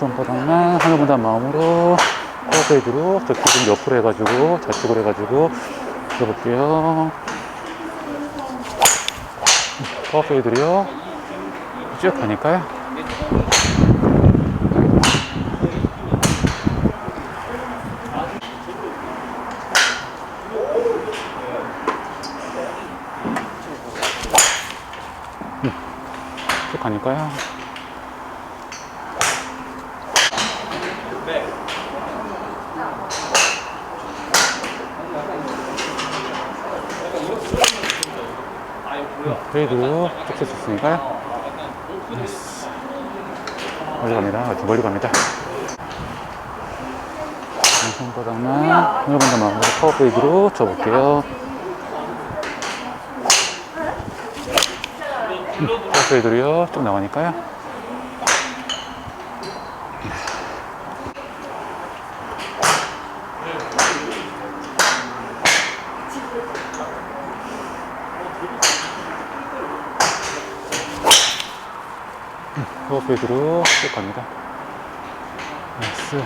왼손바닥만 하늘 본다는 마음으로 퍼페이드로 저 기둥 옆으로 해가지고 좌측으로 해가지고 들어볼게요. 퍼페이드로요. 쭉 가니까요. 쭉 가니까요. 페이드로 쭉 쳤으니까요. 예스. 멀리 갑니다. 아주 멀리 갑니다. 손바닥만 마음으로 파워 페이드로 쳐볼게요. 파워 페이드로요. 쭉 나가니까요. 파워 페이드로 쭉 갑니다. 예스.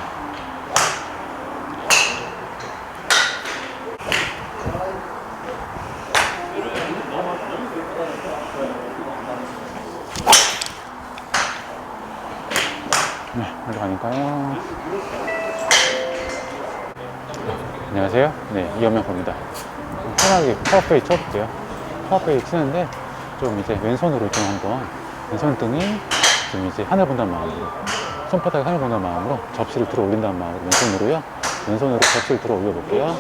네, 멀리 가니까요. 안녕하세요. 네, 이현명 입니다 편하게 파워페이 쳐볼게요. 파워페이 치는데 좀 이제 왼손으로 좀 한번 왼손등이 좀 이제 하늘 본다는 마음으로 손바닥에 하늘 본다는 마음으로 접시를 들어 올린다는 마음으로 왼손으로요. 왼손으로 접시를 들어 올려 볼게요.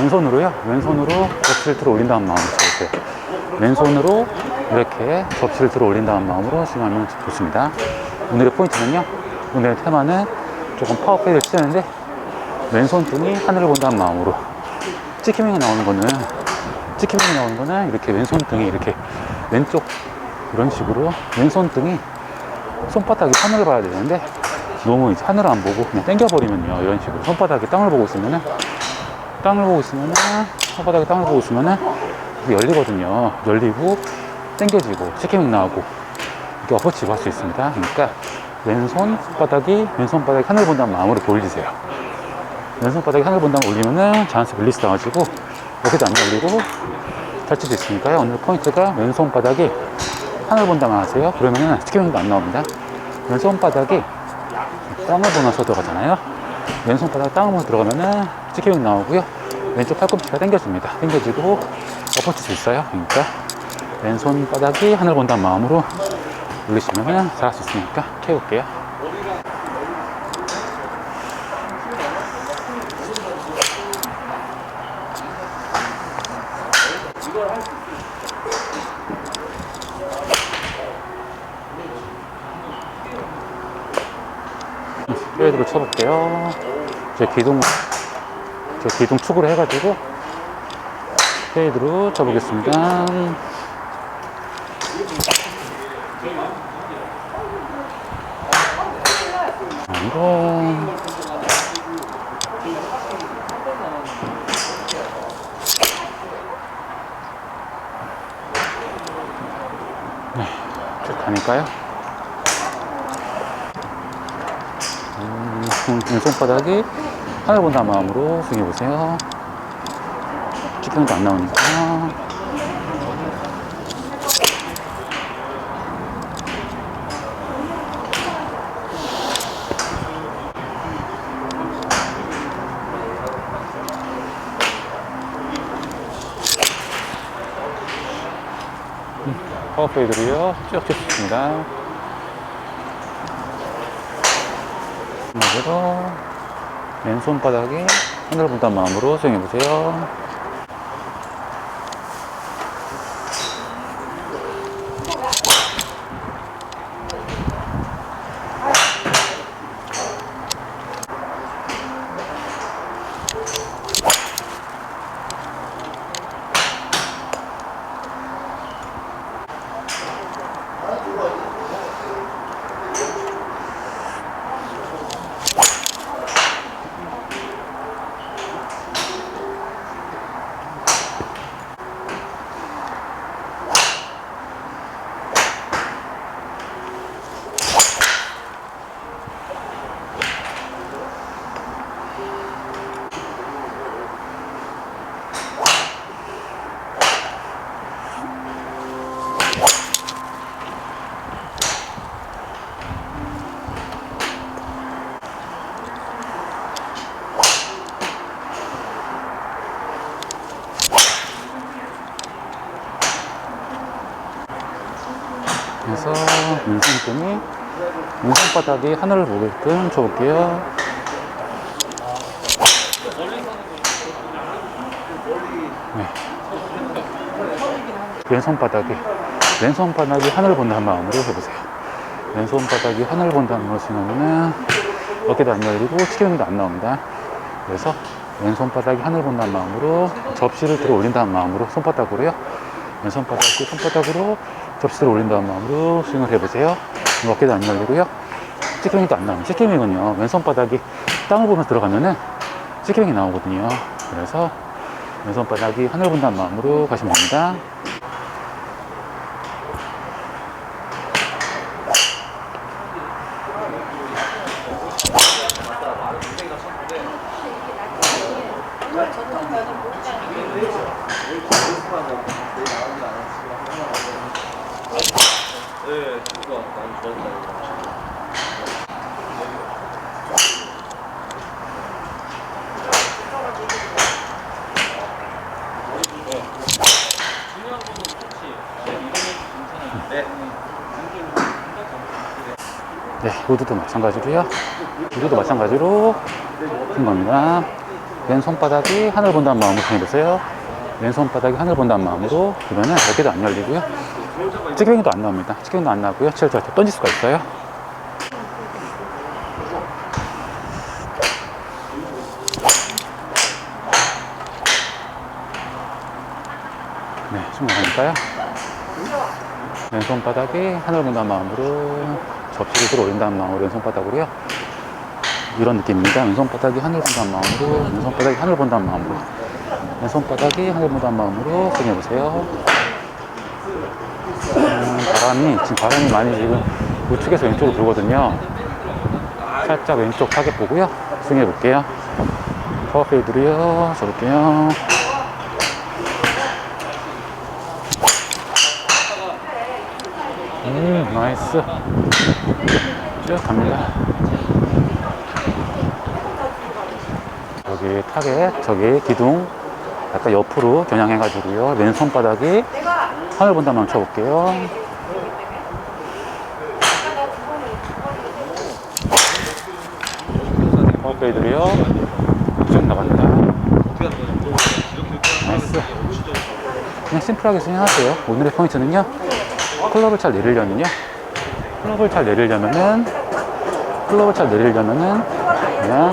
왼손으로요. 왼손으로 접시를 들어 올린 다음 마음으로. 왼손으로 이렇게 접시를 들어 올린 다음 마음으로 스윙하면 좋습니다. 오늘의 포인트는요. 오늘의 테마는 조금 파워페이를 치는데 왼손 등이 하늘을 본다는 마음으로 찍히밍이 나오는 거는 찍히밍이 나오는 거는 이렇게 왼손 등이 이렇게 왼쪽 이런 식으로 왼손 등이 손바닥이 하늘을 봐야 되는데 너무 이제 하늘을 안 보고 그냥 당겨버리면요 이런 식으로 손바닥이 땅을 보고 있으면은 땅을 보고 있으면은 손바닥에 땅을 보고 있으면은 열리거든요. 열리고 당겨지고 치키밍 나오고 이렇게 어퍼치고 할수 있습니다. 그러니까 왼손 바닥이 왼손 바닥이 하늘 본다는 마음으로 돌리세요. 왼손 바닥이 하늘 본다는 올리면은 자연스 릴리스 나가지고 여기도 안 열리고 잘 치수 있으니까요. 오늘 포인트가 왼손 바닥이 하늘 본다만 하세요. 그러면은 치키밍도 안 나옵니다. 왼손 바닥이 땅을 보면서 들어가잖아요. 왼손 바닥 땅을 보면서 들어가면은 치키밍 나오고요. 왼쪽 팔꿈치가 당겨집니다. 당겨지고 엎어칠 수 있어요. 그러니까 왼손 바닥이 하늘 본다는 마음으로 올리시면은 잘할 수 있으니까 캐볼게요. 페이드로 쳐볼게요. 제 기둥, 제 기둥 축으로 해가지고 페이드로 쳐보겠습니다. 이거 네, 쭉 가니까요. 음, 왼손바닥이 하늘 본다 마음으로 스윙해 보세요. 치킨도 안 나오니까. 파워페이드로요. 쭉 치겠습니다. 마지막으로 왼손 바닥에 하늘 본다는 마음으로 스윙해 보세요. 물어 그래서 왼손등이 왼손바닥이 하늘을 보게끔 쳐볼게요. 네. 왼손바닥이 왼손바닥이 하늘을 본다는 마음으로 해보세요. 왼손바닥이 하늘을 본다는 생각하면은 어깨도 안 열리고 치경도 안 나옵니다. 그래서 왼손바닥이 하늘 본다는 마음으로 접시를 들어 올린다는 마음으로 손바닥으로요. 왼손바닥이 손바닥으로 접시를 올린다는 마음으로 스윙을 해보세요. 어깨도 안 열리고요. 찌끄미도 안 나옵니다. 찌끄미는요, 왼손 바닥이 땅을 보면서 들어가면은 찌끄미 나오거든요. 그래서 왼손 바닥이 하늘 본다는 마음으로 가시면 됩니다. 네, 우드도 마찬가지로요. 우드도 마찬가지로 한 겁니다. 왼손바닥이 하늘 본다는 마음으로 해보세요. 왼손바닥이 하늘 본다는 마음으로 그러면은 어깨도 안 열리고요. 찌경이도 안 나옵니다. 찌경도 안 나고요. 칠할 때 던질 수가 있어요. 네, 충분하니까요. 왼손 바닥에 하늘 본다는 마음으로 접시를 들어 올린다는 마음으로 왼손 바닥으로요. 이런 느낌입니다. 왼손 바닥이 하늘 본다는 마음으로 왼손 바닥이 하늘 본다는 마음으로 왼손 바닥이 하늘 본다는 마음으로 스윙해 보세요. 음, 바람이 지금 바람이 많이 지금 우측에서 왼쪽으로 불거든요. 살짝 왼쪽 타겟 보고요. 스윙해 볼게요. 파워페이드로요. 줘볼게요. 나이스. 쭉 갑니다. 여기 타겟, 저기 기둥, 약간 옆으로 겨냥해 가지고요. 왼손 바닥이 하늘 본다만 쳐볼게요. 파워페이드로요. 쭉 나갑니다. 나이스. 그냥 심플하게 스윙하세요. 오늘의 포인트는요. 클럽을 잘 내리려면요. 클럽을 잘 내리려면은 클럽을 잘 내리려면은 그냥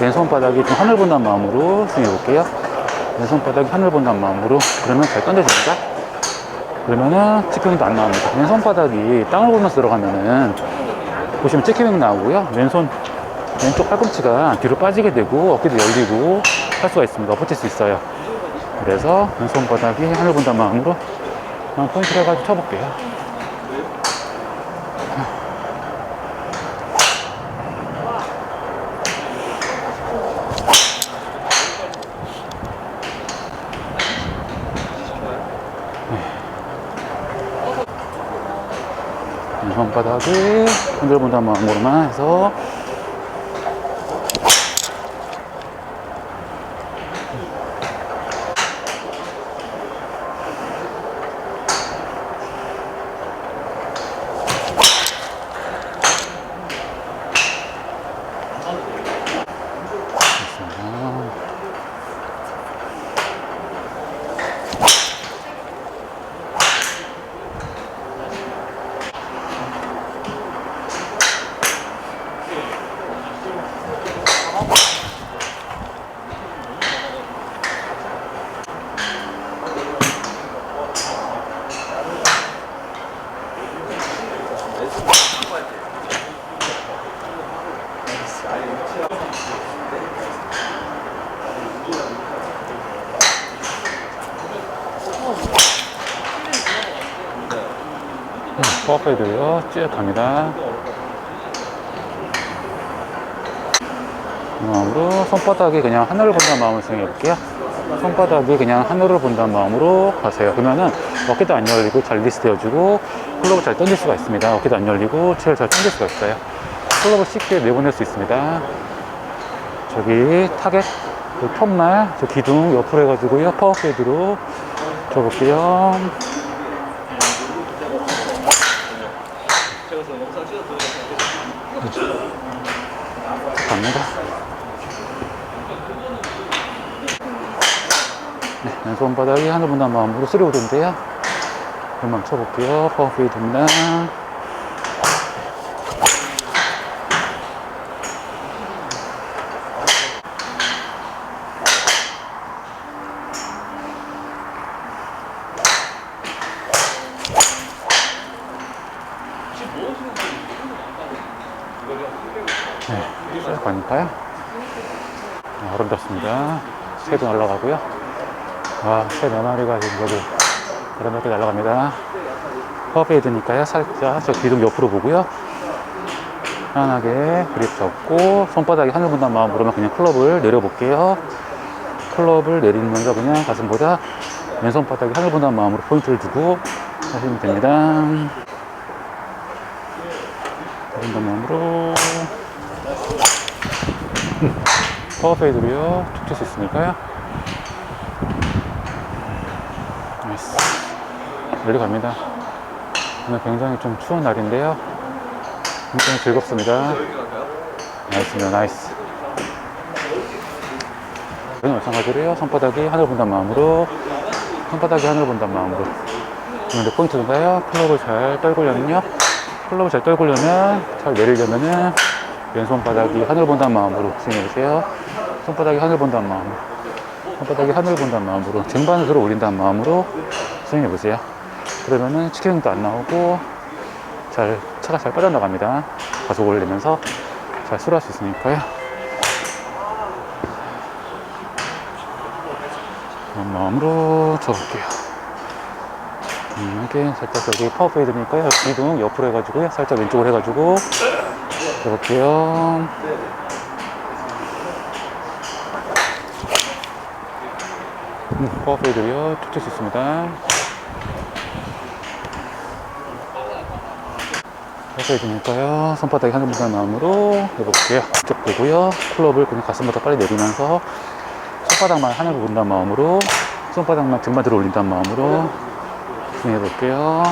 왼손 바닥이 좀 하늘 본다는 마음으로 스윙해 볼게요. 왼손 바닥이 하늘 본다는 마음으로 그러면 잘 던져집니다. 그러면은 치킨도 안 나옵니다. 왼손 바닥이 땅을 보면서 들어가면은 보시면 치킨이 나오고요. 왼손 왼쪽 팔꿈치가 뒤로 빠지게 되고 어깨도 열리고 할 수가 있습니다. 엎어질 수 있어요. 그래서 왼손 바닥이 하늘 본다는 마음으로 포인트를 해가지고 쳐볼게요. 왼손 바닥이 흔들 본다는 마음으로만 해서 파워페이드요. 쭉 갑니다. 이 마음으로 손바닥이 그냥 하늘을 본다는 마음으로 스윙해 볼게요. 손바닥이 그냥 하늘을 본다는 마음으로 가세요. 그러면은 어깨도 안 열리고 잘 리스트해주고 클럽을 잘 던질 수가 있습니다. 어깨도 안 열리고 체를 잘 던질 수가 있어요. 클럽을 쉽게 내보낼 수 있습니다. 저기 타겟, 그 톱말, 저 기둥 옆으로 해가지고요. 파워페이드로 줘볼게요. 찍어서 영상 찍어서 갑니다. 네, 왼손바닥이 하늘분단 마음으로 쓰려오던데요. 한번 쳐볼게요. 파워페이드입니다. 아, 아름답습니다. 새도 날아가고요. 와, 새네 마리가 지금 여기 아름답게 날아갑니다. 퍼베이드니까요. 살짝 저 기둥 옆으로 보고요. 편안하게 그립 잡고 손바닥이 하늘 본다는 마음으로만 그냥 클럽을 내려볼게요. 클럽을 내리면서 그냥 가슴보다 왼손바닥이 하늘 본다는 마음으로 포인트를 두고 하시면 됩니다. 다른 마음으로 파워페이드로요 툭칠 수 있으니까요. 나이스. 멀리 갑니다. 오늘 굉장히 좀 추운 날인데요. 굉장히 즐겁습니다. 나이스입니다. 나이스. 여기는 마찬가지로 요. 손바닥이 하늘 본다는 마음으로 손바닥이 하늘 본다는 마음으로. 근데 포인트인가요? 클럽을 잘 떨구려면요. 클럽을 잘 떨구려면 잘 내리려면은 왼손바닥이 하늘 본다는 마음으로 스윙해주세요. 손바닥이 하늘 본다는 마음으로. 손바닥이 하늘 본다는 마음으로. 쟁반으로 올린다는 마음으로 스윙해 보세요. 그러면은 치킨도 안 나오고 잘, 차가 잘 빠져나갑니다. 가속 올리면서 잘 수리할 수 있으니까요. 그런 마음으로. 음, 이렇게 살짝 여기 파워페이 드니까요. 기둥 옆으로 해가지고요. 살짝 왼쪽으로 해가지고 해볼게요. 음, 파워페이드요. 툭칠 수 있습니다. 파워페이드니까요. 손바닥이 하늘 보다는 마음으로 해볼게요. 쭉 보고요. 클럽을 그냥 가슴보다 빨리 내리면서 손바닥만 하늘을 본다는 마음으로 손바닥만 등만 들어 올린다는 마음으로 해볼게요.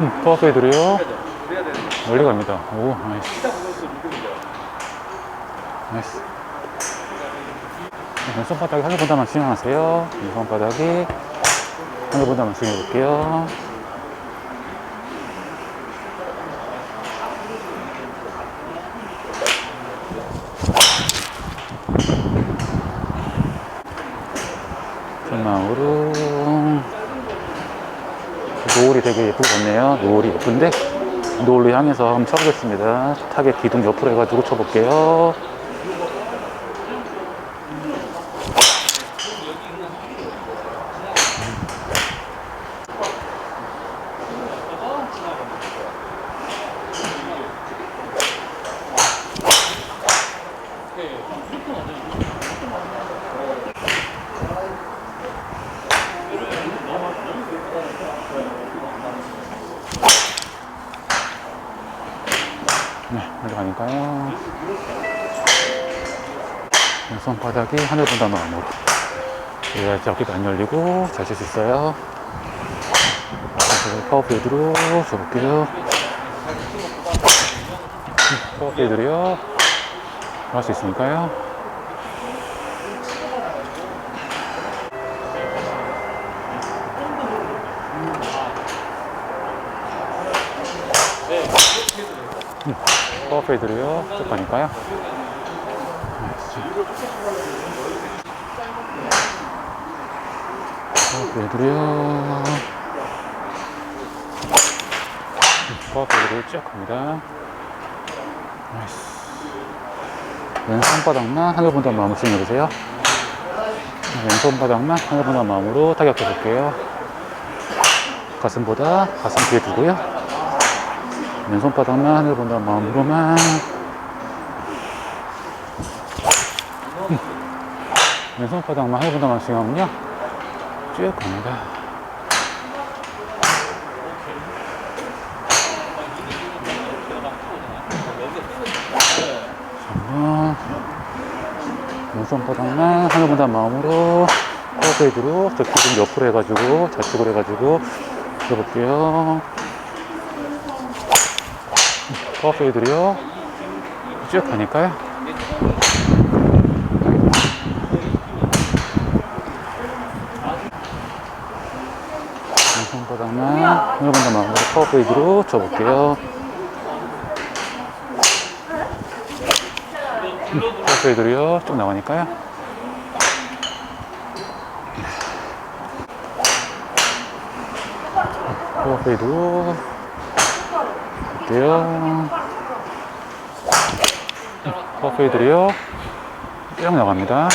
음, 파워페이드로요. 멀리 갑니다. 오, 나이스. 나이스. 네, 손바닥이 하늘보다만 스윙하세요. 이 손바닥이 하늘보다만 스윙해볼게요. 전망으로 노을이 되게 예쁘게 졌네요. 노을이 예쁜데 노을로 향해서 한번 쳐보겠습니다. 타겟 기둥 옆으로 해가지고 쳐볼게요. 네, 멀리 가니까요. 손바닥이 하늘 본다는 마음으로. 열리고 잘 칠 수 있어요. 파워페이드로 줘볼게요. 음, 파워페이드로요. 할 수 있으니까요. 파워페이드로요. 쭉 가니까요. 파워페이드로요. 파워페이드로 쭉 갑니다. 나이스. 왼손 바닥만 하늘 본다는 마음으로 스윙해 보세요. 왼손 바닥만 하늘 본다는 마음으로 타격해 볼게요. 가슴보다 가슴 뒤에 두고요. 왼손 바닥만 하늘 본다는 마음으로만 음. 왼손 바닥만 하늘 본다는 스윙하면요 쭉 갑니다 잠깐 왼손 바닥만 하늘 본다는 마음으로 파워페이드로 저 기둥 옆으로 해가지고 좌측으로 해가지고 들어볼게요. 퍼페이드로요. 쭉 가니까요. 하늘 본다 마음으로 퍼페이드로 쳐볼게요. 퍼페이드로요. 쭉 나가니까요. 퍼페이드로 볼게요. 퍼페이드로요. 쭉 나갑니다.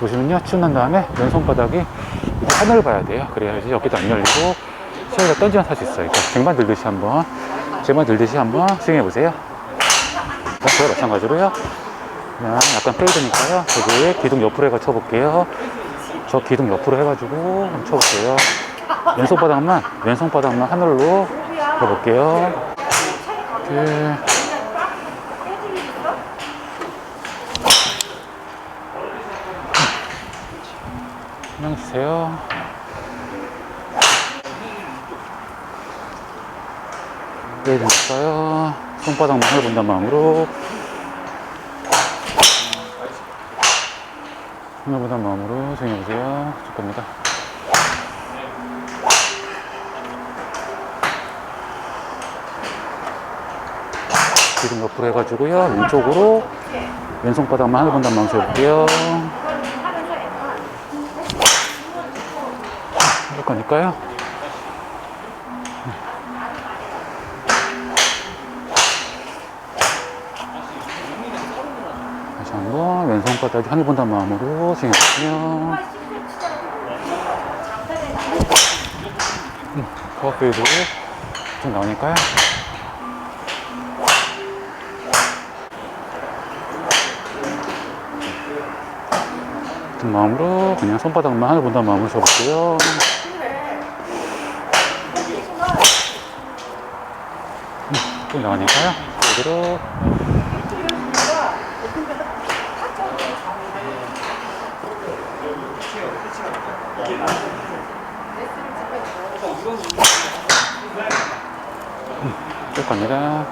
보시면요, 쭉난 다음에 왼손바닥이 하늘을 봐야 돼요. 그래야지 어깨도 안 열리고 시야가 던지면 살수 있어요. 그러니까 쟁반 들듯이 한번, 쟁반 들듯이 한번 스윙해 보세요. 저와 마찬가지로요. 그냥 약간 페이드니까요. 저기 기둥 옆으로 해가 쳐볼게요. 저 기둥 옆으로 해가지고 한번 쳐볼게요. 왼손 바닥만, 왼손 바닥만 하늘로 해볼게요. 이렇게. 신경 주세요. 네, 됐어요. 손바닥만 하늘 본다는 마음으로. 하늘 본다는 마음으로 정해보세요. 줄 겁니다. 지금 옆으로 해가지고요. 왼쪽으로 왼손 바닥만 하늘 본다는 마음으로 해볼게요. 할 거니까요. 다시 한번 왼손 바닥이 하늘 본다는 마음으로 스윙해볼게요. 커피도 좀 나오니까요. 마음으로 그냥 손바닥만 하늘 본다는 마음으로 쳐볼게요. 좀 나가니까요. 그대로 쭉 갑니다.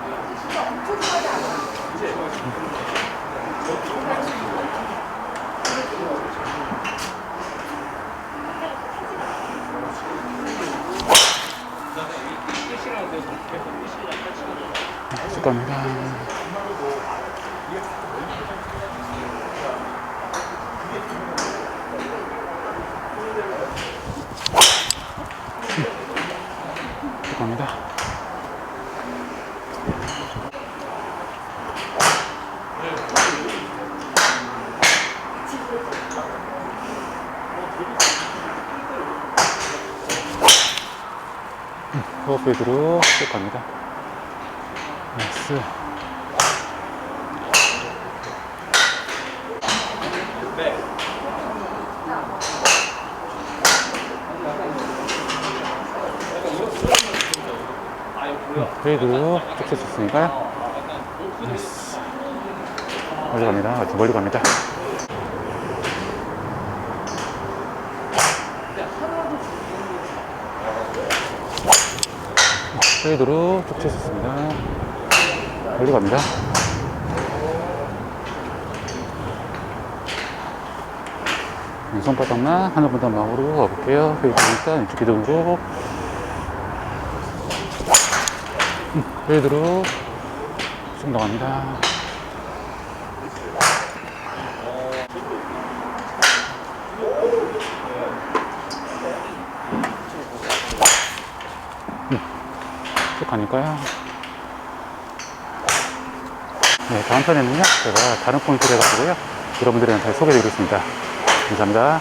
갑니다. 호 흡페이드로 쭉 갑니다. 나이스. 페이드로 쭉 쳤었으니까요. 나이스. 멀리 갑니다. 멀리 갑니다. 페이드로 쭉 쳤었습니다. 멀리 갑니다. 손바닥만 하늘 보다 마음으로 가볼게요. 페이드니까 왼쪽 기둥으로. 음, 페이드로 쭉 나갑니다. 쭉 가니까요. 네, 다음 편에는요, 제가 다른 포인트를 해가지고요, 여러분들한테 소개해드리겠습니다. 감사합니다.